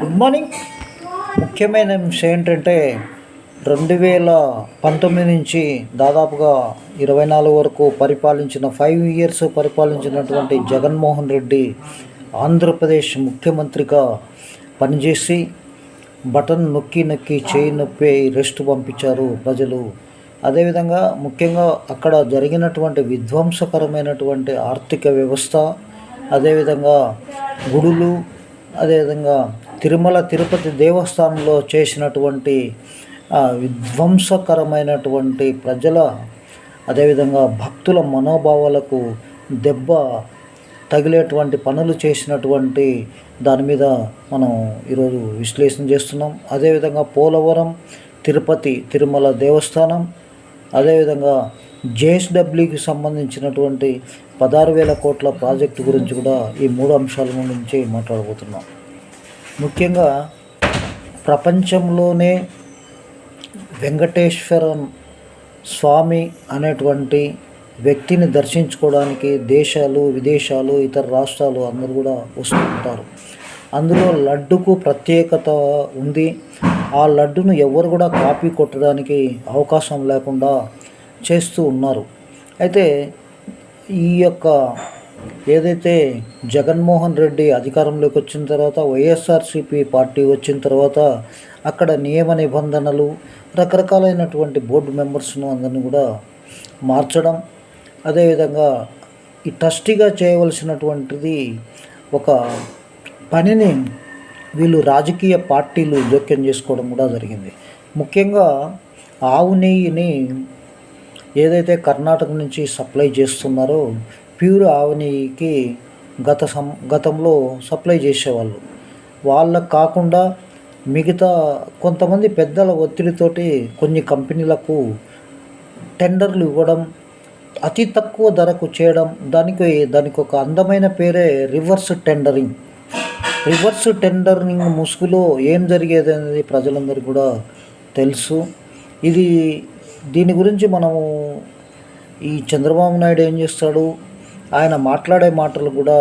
Good morning ముఖ్యమైన అంశం ఏంటంటే రెండు వేల పంతొమ్మిది నుంచి దాదాపుగా ఇరవై నాలుగు వరకు పరిపాలించిన ఫైవ్ ఇయర్స్ పరిపాలించినటువంటి జగన్మోహన్ రెడ్డి ఆంధ్రప్రదేశ్ ముఖ్యమంత్రిగా పనిచేసి బటన్ నొక్కి నొక్కి చేయి నొప్పి రెస్ట్ పంపించారు ప్రజలు. అదేవిధంగా ముఖ్యంగా అక్కడ జరిగినటువంటి విధ్వంసకరమైనటువంటి ఆర్థిక వ్యవస్థ అదేవిధంగా గుడులు అదేవిధంగా తిరుమల తిరుపతి దేవస్థానంలో చేసినటువంటి విధ్వంసకరమైనటువంటి ప్రజల అదేవిధంగా భక్తుల మనోభావాలకు దెబ్బ తగిలేటువంటి పనులు చేసినటువంటి దాని మీద మనం ఈరోజు విశ్లేషణ చేస్తున్నాం. అదేవిధంగా పోలవరం తిరుపతి తిరుమల దేవస్థానం అదేవిధంగా జేఎస్డబ్ల్యూకి సంబంధించినటువంటి పదహారు వేల కోట్ల ప్రాజెక్టు గురించి కూడా ఈ మూడు అంశాల గురించి మాట్లాడబోతున్నాం. ముఖ్యంగా ప్రపంచంలోనే వెంకటేశ్వరం స్వామి అనేటువంటి వ్యక్తిని దర్శించుకోవడానికి దేశాలు విదేశాలు ఇతర రాష్ట్రాలు అందరూ కూడా వస్తూ ఉంటారు. అందులో లడ్డుకు ప్రత్యేకత ఉంది. ఆ లడ్డును ఎవరు కూడా కాపీ కొట్టడానికి అవకాశం లేకుండా చేస్తూ ఉన్నారు. అయితే ఈ యొక్క ఏదైతే జగన్మోహన్ రెడ్డి అధికారంలోకి వచ్చిన తర్వాత వైఎస్ఆర్సీపీ పార్టీ వచ్చిన తర్వాత అక్కడ నియమ నిబంధనలు రకరకాలైనటువంటి బోర్డు మెంబర్స్ను అందరిని కూడా మార్చడం అదేవిధంగా ఈ ట్రస్టీగా చేయవలసినటువంటిది ఒక పనిని వీళ్ళు రాజకీయ పార్టీలు జోక్యం చేసుకోవడం కూడా జరిగింది. ముఖ్యంగా ఆవు నెయ్యిని ఏదైతే కర్ణాటక నుంచి సప్లై చేస్తున్నారో ప్యూర్ ఆవు నెయ్యికి గత సం గతంలో సప్లై చేసేవాళ్ళు. వాళ్ళకు కాకుండా మిగతా కొంతమంది పెద్దల ఒత్తిడితోటి కొన్ని కంపెనీలకు టెండర్లు ఇవ్వడం అతి తక్కువ ధరకు చేయడం దానికి దానికి ఒక అందమైన పేరే రివర్స్ టెండరింగ్. రివర్స్ టెండరింగ్ ముసుగులో ఏం జరిగేది అనేది ప్రజలందరికీ కూడా తెలుసు. ఇది దీని గురించి మనము ఈ చంద్రబాబు నాయుడు ఏం చేస్తాడు ఆయన మాట్లాడే మాటలు కూడా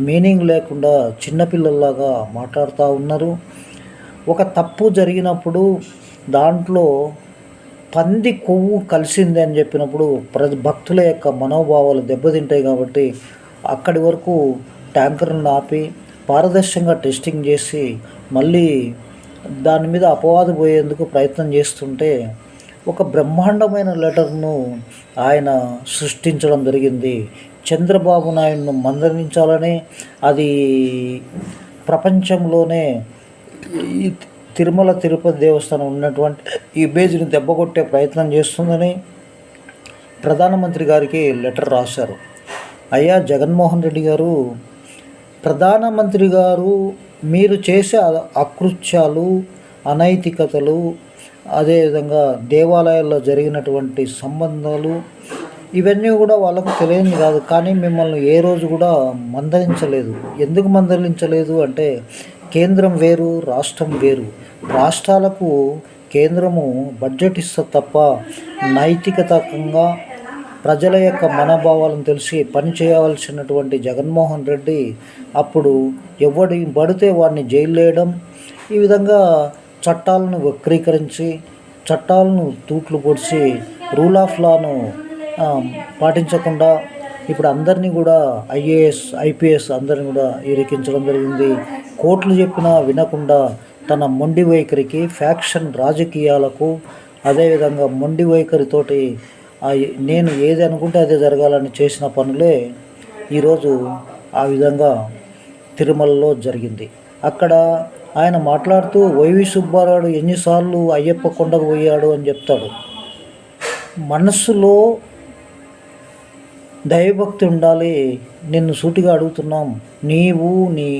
మీనింగ్ లేకుండా చిన్నపిల్లల్లాగా మాట్లాడుతూ ఉన్నారు. ఒక తప్పు జరిగినప్పుడు దాంట్లో పంది కొవ్వు కలిసింది అని చెప్పినప్పుడు ప్ర భక్తుల యొక్క మనోభావాలు దెబ్బతింటాయి కాబట్టి అక్కడి వరకు ట్యాంకర్ను ఆపి పారదర్శకంగా టెస్టింగ్ చేసి మళ్ళీ దాని మీద అపవాదు పోయేందుకు ప్రయత్నం చేస్తుంటే ఒక బ్రహ్మాండమైన లెటర్ను ఆయన సృష్టించడం జరిగింది. చంద్రబాబు నాయుడును మందలించాలని అది ప్రపంచంలోనే ఈ తిరుమల తిరుపతి దేవస్థానం ఉన్నటువంటి ఈ బేజ్ని దెబ్బకొట్టే ప్రయత్నం చేస్తుందని ప్రధానమంత్రి గారికి లెటర్ రాశారు. అయ్యా జగన్మోహన్ రెడ్డి గారు ప్రధానమంత్రి గారు మీరు చేసే అకృత్యాలు అనైతికతలు అదేవిధంగా దేవాలయాల్లో జరిగినటువంటి సంబంధాలు ఇవన్నీ కూడా వాళ్ళకు తెలియని కాదు. కానీ మిమ్మల్ని ఏ రోజు కూడా మందలించలేదు. ఎందుకు మందలించలేదు అంటే కేంద్రం వేరు రాష్ట్రం వేరు. రాష్ట్రాలకు కేంద్రము బడ్జెట్ ఇస్తే తప్ప నైతికతంగా ప్రజల యొక్క మనోభావాలను తెలిసి పని చేయవలసినటువంటి జగన్మోహన్ రెడ్డి అప్పుడు ఎవడి పడితే వాడిని జైలు వేయడం ఈ విధంగా చట్టాలను వక్రీకరించి చట్టాలను తూట్లు పొడిచి రూల్ ఆఫ్ లాను పాటించకుండా ఇప్పుడు అందరినీ కూడా ఐఏఎస్ ఐపీఎస్ అందరిని కూడా ఇరికించడం జరిగింది. కోర్టులు చెప్పినా వినకుండా తన మొండి వైఖరికి ఫ్యాక్షన్ రాజకీయాలకు అదేవిధంగా మొండి వైఖరితోటి నేను ఏది అనుకుంటే అదే జరగాలని చేసిన పనులే ఈరోజు ఆ విధంగా తిరుమలలో జరిగింది. అక్కడ ఆయన మాట్లాడుతూ వైవి సుబ్బారావు ఎన్నిసార్లు అయ్యప్ప కొండకు పోయాడు అని చెప్తాడు. మనస్సులో దైవభక్తి ఉండాలి. నిన్ను సూటిగా అడుగుతున్నాం. నీవు నీ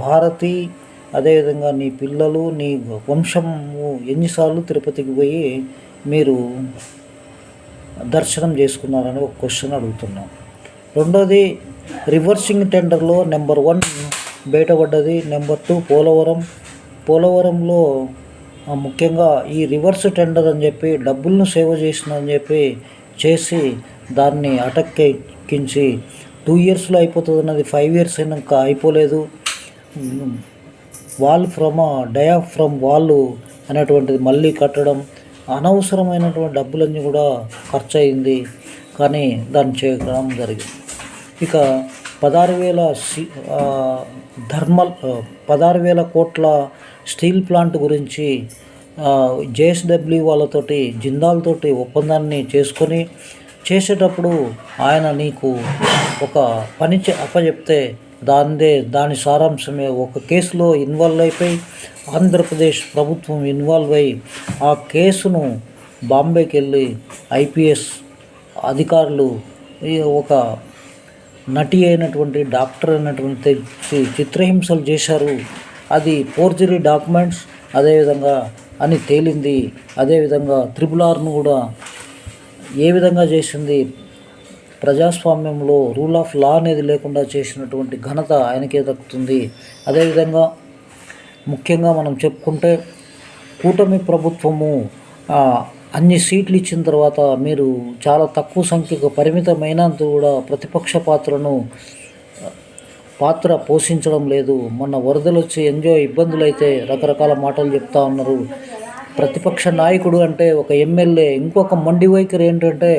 భారతి అదేవిధంగా నీ పిల్లలు నీ వంశము ఎన్నిసార్లు తిరుపతికి పోయి మీరు దర్శనం చేసుకున్నారని ఒక క్వశ్చన్ అడుగుతున్నాం. రెండోది రివర్సింగ్ టెండర్లో number one బయటపడ్డది. Number two Polavaram. పోలవరంలో ముఖ్యంగా ఈ రివర్స్ టెండర్ అని చెప్పి డబ్బులను సేవ చేసిందని చెప్పి చేసి దాన్ని అటక్కించి టూ ఇయర్స్లో అయిపోతుంది అన్నది ఫైవ్ ఇయర్స్ అయినాక అయిపోలేదు. వాల్ ఫ్రమ్ డయా ఫ్రమ్ వాళ్ళు అనేటువంటిది మళ్ళీ కట్టడం అనవసరమైనటువంటి డబ్బులన్నీ కూడా ఖర్చు అయింది కానీ దాన్ని చేయడం జరిగింది. ఇక పదహారు వేల సి థర్మల్ పదహారు వేల కోట్ల స్టీల్ ప్లాంట్ గురించి జేఎస్డబ్ల్యూ వాళ్ళతోటి జిందాల్తోటి ఒప్పందాన్ని చేసుకొని చేసేటప్పుడు ఆయన నీకు ఒక పని అప్పచెప్తే దాందే దాని సారాంశమే ఒక కేసులో ఇన్వాల్వ్ అయిపోయి ఆంధ్రప్రదేశ్ ప్రభుత్వం ఇన్వాల్వ్ అయ్యి ఆ కేసును బాంబేకి వెళ్ళి ఐపీఎస్ అధికారులు ఒక నటి అయినటువంటి డాక్టర్ అయినటువంటి చిత్రహింసలు చేశారు. అది ఫోర్జరీ డాక్యుమెంట్స్ అదేవిధంగా అని తేలింది. అదేవిధంగా త్రిపుల్ ఆర్ను కూడా ఏ విధంగా చేసింది? ప్రజాస్వామ్యంలో రూల్ ఆఫ్ లా అనేది లేకుండా చేసినటువంటి ఘనత ఆయనకే దక్కుతుంది. అదేవిధంగా ముఖ్యంగా మనం చెప్పుకుంటే కూటమి ప్రభుత్వము అన్ని సీట్లు ఇచ్చిన తర్వాత మీరు చాలా తక్కువ సంఖ్యకు పరిమితమైనంత కూడా ప్రతిపక్ష పాత్రను పాత్ర పోషించడం లేదు. మొన్న వరదలు వచ్చి ఎంజాయ్ ఇబ్బందులు అయితే రకరకాల మాటలు చెప్తా ఉన్నారు. ప్రతిపక్ష నాయకుడు అంటే ఒక ఎమ్మెల్యే ఇంకొక మొండి వైఖరి ఏంటంటే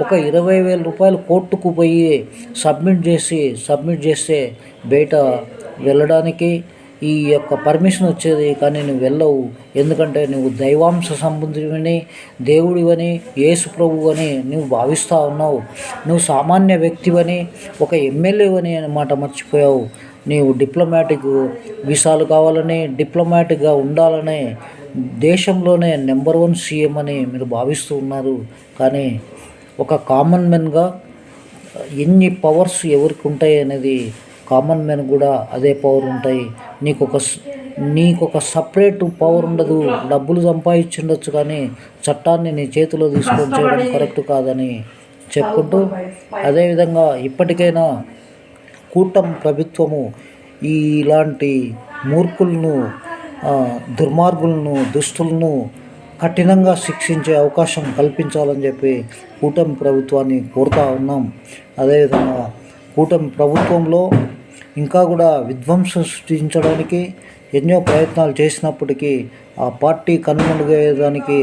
ఒక ఇరవై వేల రూపాయలు కోర్టుకు పోయి సబ్మిట్ చేసి సబ్మిట్ చేస్తే బయట వెళ్ళడానికి ఈ యొక్క పర్మిషన్ వచ్చేది. కానీ నువ్వు వెళ్ళవు. ఎందుకంటే నువ్వు దైవాంశ సంబంధివని దేవుడివని యేసు ప్రభు అని నువ్వు భావిస్తూ ఉన్నావు. నువ్వు సామాన్య వ్యక్తివని ఒక ఎమ్మెల్యేవని అనే మాట మర్చిపోయావు. నీవు డిప్లొమాటిక్ వీసాలు కావాలని డిప్లొమాటిక్గా ఉండాలని దేశంలోనే నెంబర్ వన్ సీఎం అని మీరు భావిస్తూ ఉన్నారు. కానీ ఒక కామన్ మెన్గా ఎన్ని పవర్స్ ఎవరికి ఉంటాయి అనేది కామన్ మెన్ కూడా అదే పవర్ ఉంటాయి. నీకు ఒక నీకు ఒక సపరేట్ పవర్ ఉండదు. డబ్బులు సంపాదించుండొచ్చు కానీ చట్టాన్ని నీ చేతిలో తీసుకొని చేయడం కరెక్ట్ కాదని చెప్పుకుంటూ అదేవిధంగా ఇప్పటికైనా కూటమి ప్రభుత్వము ఈ ఇలాంటి మూర్ఖులను దుర్మార్గులను దుష్టులను కఠినంగా శిక్షించే అవకాశం కల్పించాలని చెప్పి కూటమి ప్రభుత్వాన్ని కోరుతా ఉన్నాం. అదేవిధంగా కూటమి ప్రభుత్వంలో ఇంకా కూడా విధ్వంసం సృష్టించడానికి ఎన్నో ప్రయత్నాలు చేసినప్పటికీ ఆ పార్టీ కనుమరుగయ్యేదానికి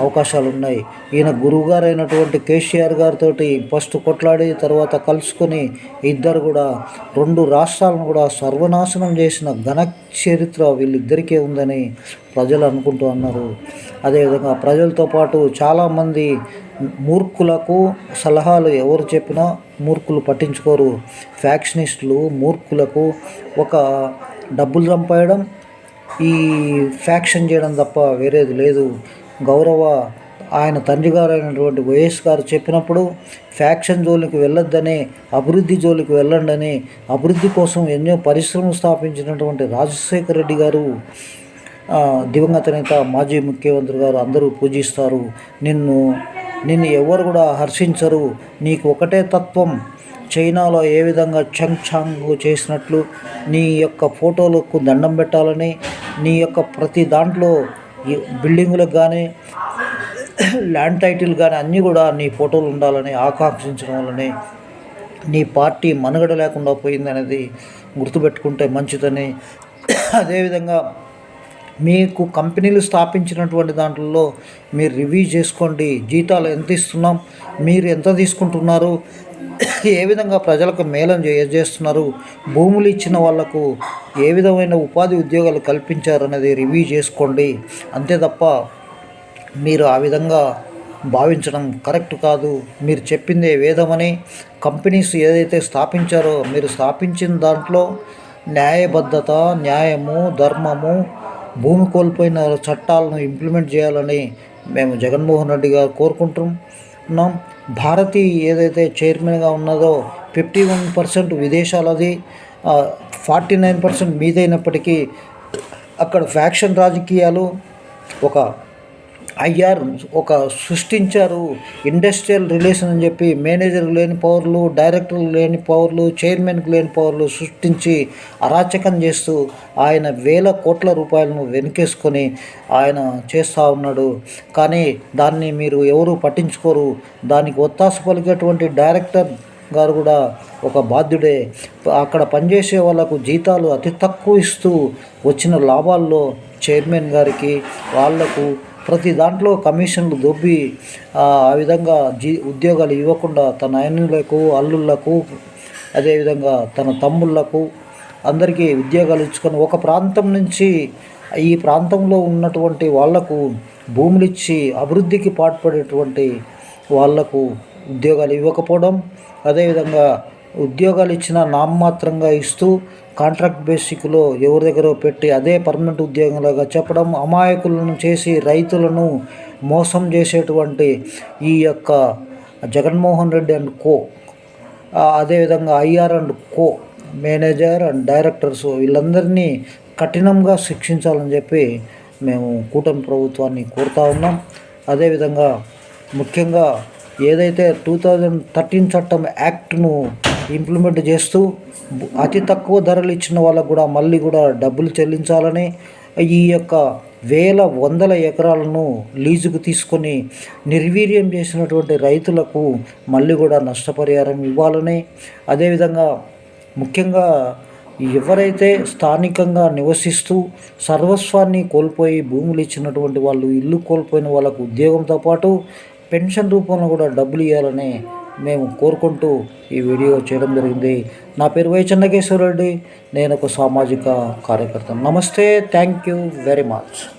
అవకాశాలు ఉన్నాయి ఈయన గురువుగారు అయినటువంటి కేసీఆర్ గారితో ఫస్ట్ కొట్లాడి తర్వాత కలుసుకొని ఇద్దరు కూడా రెండు రాష్ట్రాలను కూడా సర్వనాశనం చేసిన ఘన చరిత్ర వీళ్ళిద్దరికే ఉందని ప్రజలు అనుకుంటూ అన్నారు. అదేవిధంగా ప్రజలతో పాటు చాలామంది మూర్ఖులకు సలహాలు ఎవరు చెప్పినా మూర్ఖులు పట్టించుకోరు. ఫ్యాక్షనిస్టులు మూర్ఖులకు ఒక డబ్బులు సంపాయడం ఈ ఫ్యాక్షన్ చేయడం తప్ప వేరేది లేదు. గౌరవ ఆయన తండ్రి గారు అయినటువంటి వైఎస్ గారు చెప్పినప్పుడు ఫ్యాక్షన్ జోలికి వెళ్ళొద్దని అభివృద్ధి జోలికి వెళ్ళండి అభివృద్ధి కోసం ఎన్నో పరిశ్రమలు స్థాపించినటువంటి రాజశేఖర రెడ్డి గారు దివంగత నేత మాజీ ముఖ్యమంత్రి గారు అందరూ పూజిస్తారు. నిన్ను నిన్ను ఎవరు కూడా హర్షించరు. నీకు ఒకటే తత్వం. చైనాలో ఏ విధంగా చంగ్ చాంగ్ చేసినట్లు నీ యొక్క ఫోటోలకు దండం పెట్టాలని నీ యొక్క ప్రతి దాంట్లో బిల్డింగులకు కానీ ల్యాండ్ టైటిల్ కానీ అన్నీ కూడా నీ ఫోటోలు ఉండాలని ఆకాంక్షించడం వల్లనే నీ పార్టీ మనుగడ లేకుండా పోయిందనేది గుర్తుపెట్టుకుంటే మంచిదని. అదేవిధంగా మీకు కంపెనీలు స్థాపించినటువంటి దాంట్లో మీరు రివ్యూ చేసుకోండి. జీతాలు ఎంత ఇస్తున్నాం? మీరు ఎంత తీసుకుంటున్నారు? ఏ విధంగా ప్రజలకు మేలం చేస్తున్నారు? భూములు ఇచ్చిన వాళ్ళకు ఏ విధమైన ఉపాధి ఉద్యోగాలు కల్పించారనేది రివ్యూ చేసుకోండి. అంతే తప్ప మీరు ఆ విధంగా భావించడం కరెక్ట్ కాదు. మీరు చెప్పిందే వేదమని కంపెనీస్ ఏదైతే స్థాపించారో మీరు స్థాపించిన దాంట్లో న్యాయబద్ధత న్యాయము ధర్మము భూమి కోల్పోయిన చట్టాలను ఇంప్లిమెంట్ చేయాలని మేము జగన్మోహన్ రెడ్డి గారు కోరుకుంటున్నాం. భారతి ఏదైతే చైర్మన్గా ఉన్నదో ఫిఫ్టీ వన్ పర్సెంట్ విదేశాలది ఫార్టీ నైన్ పర్సెంట్ మీదైనప్పటికీ అక్కడ ఫ్యాక్షన్ రాజకీయాలు ఒక ఐఆర్ ఒక సృష్టించారు ఇండస్ట్రియల్ రిలేషన్ అని చెప్పి మేనేజర్ లేని పవర్లు డైరెక్టర్లు లేని పవర్లు చైర్మన్కు లేని పవర్లు సృష్టించి అరాచకం చేస్తూ ఆయన వేల కోట్ల రూపాయలను వెనుకేసుకొని ఆయన చేస్తూ ఉన్నాడు. కానీ దాన్ని మీరు ఎవరు పట్టించుకోరు. దానికి ఒత్తాసు పలికేటువంటి డైరెక్టర్ గారు కూడా ఒక బాధ్యుడే. అక్కడ పనిచేసే వాళ్ళకు జీతాలు అతి తక్కువ ఇస్తూ వచ్చిన లాభాల్లో చైర్మన్ గారికి వాళ్ళకు ప్రతి దాంట్లో కమిషన్లు దొబ్బి ఆ విధంగా జీ ఉద్యోగాలు ఇవ్వకుండా తన ఆయనులకు అల్లుళ్ళకు అదేవిధంగా తన తమ్ముళ్ళకు అందరికీ ఉద్యోగాలు ఇచ్చుకొని ఒక ప్రాంతం నుంచి ఈ ప్రాంతంలో ఉన్నటువంటి వాళ్ళకు భూములు ఇచ్చి అభివృద్ధికి పాటుపడేటువంటి వాళ్ళకు ఉద్యోగాలు ఇవ్వకపోవడం అదేవిధంగా ఉద్యోగాలు ఇచ్చిన నామమాత్రంగా ఇస్తూ కాంట్రాక్ట్ బేసిక్లో ఎవరి దగ్గర పెట్టి అదే పర్మనెంట్ ఉద్యోగంలాగా చెప్పడం అమాయకులను చేసి రైతులను మోసం చేసేటువంటి ఈ యొక్క జగన్మోహన్ రెడ్డి అండ్ కో అదేవిధంగా IR and co manager and directors వీళ్ళందరినీ కఠినంగా శిక్షించాలని చెప్పి మేము కూటమి ప్రభుత్వాన్ని కోరుతా ఉన్నాం. అదేవిధంగా ముఖ్యంగా ఏదైతే టూ థౌజండ్ థర్టీన్ చట్టం యాక్ట్ను ఇంప్లిమెంట్ చేస్తూ అతి తక్కువ ధరలు ఇచ్చిన వాళ్ళకు కూడా మళ్ళీ కూడా డబ్బులు చెల్లించాలని ఈ యొక్క వేల వందల ఎకరాలను లీజుకు తీసుకొని నిర్వీర్యం చేసినటువంటి రైతులకు మళ్ళీ కూడా నష్టపరిహారం ఇవ్వాలని. అదేవిధంగా ముఖ్యంగా ఎవరైతే స్థానికంగా నివసిస్తూ సర్వస్వాన్ని కోల్పోయి భూములు ఇచ్చినటువంటి వాళ్ళు ఇల్లు కోల్పోయిన వాళ్ళకు ఉద్యోగంతో పాటు పెన్షన్ రూపంలో కూడా డబ్బులు ఇవ్వాలని మేము కోరుకుంటూ ఈ వీడియో చేయడం జరిగింది. నా పేరు వై చెన్నకేశ్వరరెడ్డి. నేను ఒక సామాజిక కార్యకర్త. నమస్తే. Thank you very much.